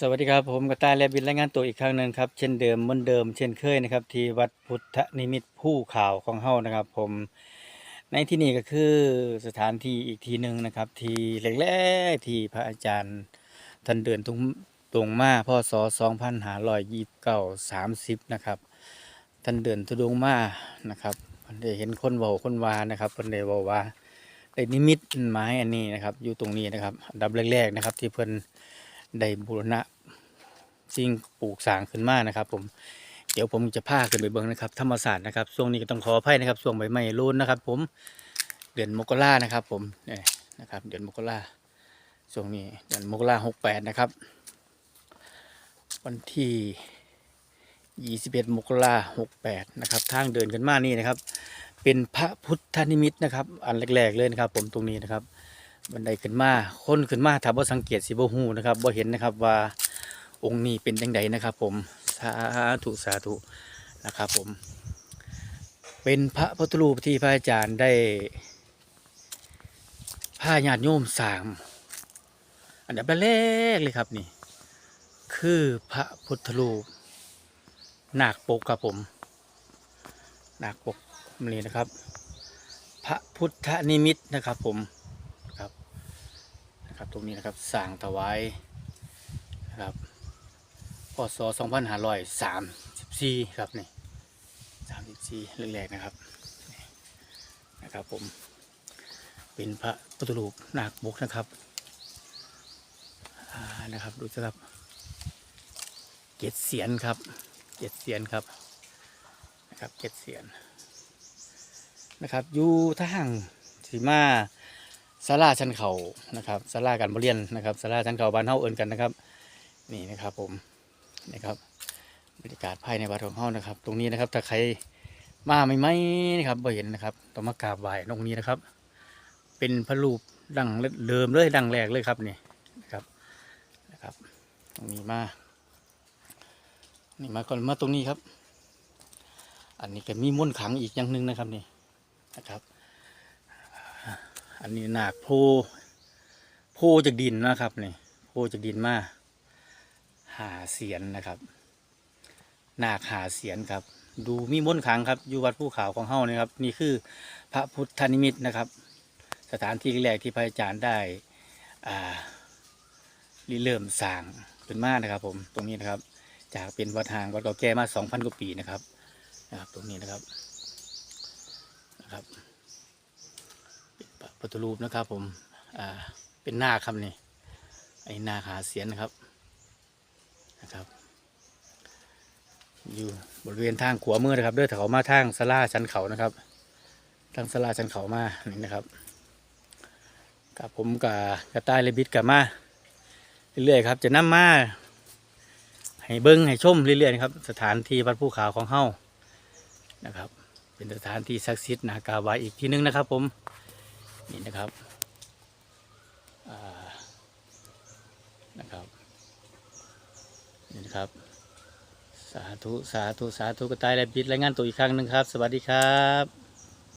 สวัสดีครับผมกระต่ายและบินรายงานตัวอีกครั้งหนึ่งครับ เช่นเดิมเหมือนเดิมเช่นเคยนะครับ ที่วัดพุทธนิมิตผู้ข่าวของเฮานะครับ ผมในที่นี้ก็คือสถานที่อีกทีหนึ่งนะครับ ที่แรกๆที่พระอาจารย์ท่านเดินตรงตรงมาพศ2529 30นะครับท่านเดินทุดงมานะครับเพิ่นได้เห็นคนเว้าคนวานะครับเพิ่นได้เว้าว่าได้นิมิตไม้อันนี้นะครับ อยู่ตรงนี้นะครับดับแรกๆนะครับ ที่เพิ่น ได้บูรณะสิ่งปลูกสร้างขึ้นมานะครับ ผมเดี๋ยวผมจะพาขึ้นไปเบิ่งนะครับธรรมศาสตร์นะครับช่วงนี้ก็ต้องขออภัยนะครับช่วงใบไม้ร่นนะครับ ผมเดือนมกรานะครับ ผมเนี่ยนะครับ เดือนมกราช่วงนี้เดือนมกราหกแปดนะครับ วันที่ยี่สิบเอ็ดมกราหกแปดนะครับ ทางเดินขึ้นมานี่นะครับ เป็นพระพุทธนิมิตนะครับ อันแรกๆเลยนะครับ ผมตรงนี้นะครับ บันไดขึ้นมาคนขึ้นมาถ้าบ่สังเกตสิบ่ฮู้นะครับบ่เห็นนะครับว่าองค์นี้เป็นจังไดนะครับ ผมสาธุสาธุนะครับผม เป็นพระพุทธรูปที่พระอาจารย์ได้พาญาติโยมสางอันดับแรกเลยครับนี่ คือพระพุทธรูปนาคปกครับผมนาคปกนี่นะครับ พระพุทธนิมิตนะครับผม นะครับตรงนี้นะครับสร้างถวายนะครับพศ2534ครับนี่34แรกๆนะครับนะครับผมเป็นพระพุทธรูปนาคบกนะครับนะครับดูสิครับเจ็ดเสียนครับเจ็ดเสียนครับนะครับเจ็ดเสียนนะครับอยู่ทางสีมา ศาลาชั้นเขานะครับศาลาการบเรียนนะครับศาลาชั้นเขาบ้านเฮาเอิ้นกันนะครับ นี่นะครับผมนี่ครับบรรยากาศภายในวัดของเฮานะครับ ตรงนี้นะครับถ้าใครมาไม่ไม่นะครับบ่เห็นนะครับต้องมากราบไหว้ตรงนี้นะครับ เป็นพระรูปดังเดิมเลยดังแรกเลยครับนี่นะครับนะครับ ตรงนี้มานี่มาก่อนมาตรงนี้ครับ อันนี้ก็มีมนต์ขลังอีกอย่างหนึ่งนะครับนี่นะครับ อันนี้หนาคโพโพจากดินนะครับนี่โพจากดินมาหาเสียนนะครับหนาคหาเสียนครับ ดูมีมนขังครับ อยู่วัดภูเขาของเฮานี่ครับ นี่คือพระพุทธนิมิตนะครับ สถานที่แรกที่พระอาจารย์ได้อ่าริเริ่มสร้างขึ้นมานะครับ ผมตรงนี้นะครับ จากเป็นวัดห่างวัดเก่าแก่มาสองพันกว่าปีนะครับนะครับ ตรงนี้นะครับนะครับ พระพุทธรูปนะครับ ผมอ่าเป็นหน้าครับนี่ไอ้หน้าคหาเสียนนะครับนะครับ อยู่บริเวณทางขวามือนะครับเด้อถ้าเขามาทางสลาชันเขานะครับ ทางสลาชันเขามานี่นะครับกับผมกับกระต่ายเลบิดกับมาเรื่อยๆครับจะนำมาให้เบิ้งให้ชมเรื่อยๆนะครับ สถานที่วัดภูเขาของเฮานะครับ เป็นสถานที่ศักดิ์สิทธิ์นากาวาอีกที่นึงนะครับ ผม นี่นะครับนะครับนี่นะครับ สาธุ สาธุ สาธุกระต่ายและบิดรายงานตัวอีกครั้งหนึ่งครับ สวัสดีครับ